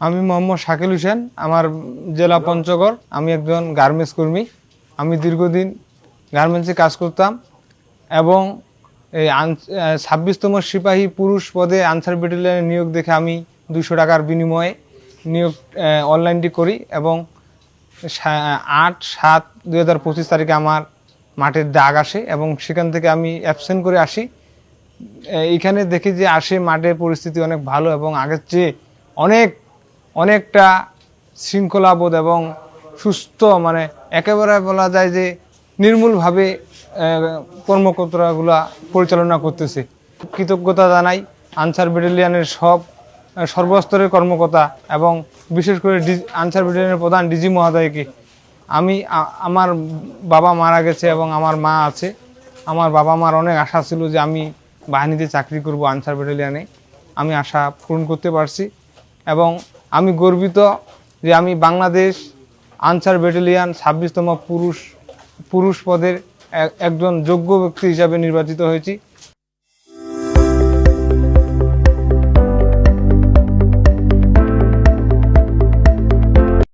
আমি মোহাম্মদ শাকিল হোসেন, আমার জেলা পঞ্চগড়। আমি একজন গার্মেন্টস কর্মী। আমি দীর্ঘদিন গার্মেন্টসে কাজ করতাম এবং এই ছাব্বিশতম সিপাহী পুরুষ পদে আনসার ব্যাটালিয়নে নিয়োগ দেখে আমি দুশো টাকার বিনিময়ে নিয়োগ অনলাইনটি করি এবং আট সাত দুই হাজার পঁচিশ তারিখে আমার মাঠের দাগ আসে এবং সেখান থেকে আমি অ্যাবসেন্ট করে আসি। এ- এইখানে দেখি যে আসে মাঠের পরিস্থিতি অনেক ভালো এবং আগের চেয়ে অনেক অনেকটা শৃঙ্খলাবোধ এবং সুস্থ মানে একেবারে বলা যায় যে নির্মূলভাবে কর্মকর্তাগুলা পরিচালনা করতেছে। কৃতজ্ঞতা জানাই আনসার ব্যাটালিয়ানের সব সর্বস্তরের কর্মকর্তা এবং বিশেষ করে আনসার ব্যাটালিয়নের প্রধান ডিজি মহোদয়কে। আমি আমার বাবা মারা গেছে এবং আমার মা আছে। আমার বাবা মার অনেক আশা ছিল যে আমি বাহিনীতে চাকরি করব আনসার ব্যাটালিয়ানে। আমি আশা পূরণ করতে পারছি এবং আমি গর্বিত যে আমি বাংলাদেশ আনসার ব্যাটালিয়ান ছাব্বিশতম পুরুষ পুরুষ পদের এক- একজন যোগ্য ব্যক্তি হিসাবে নির্বাচিত হয়েছি।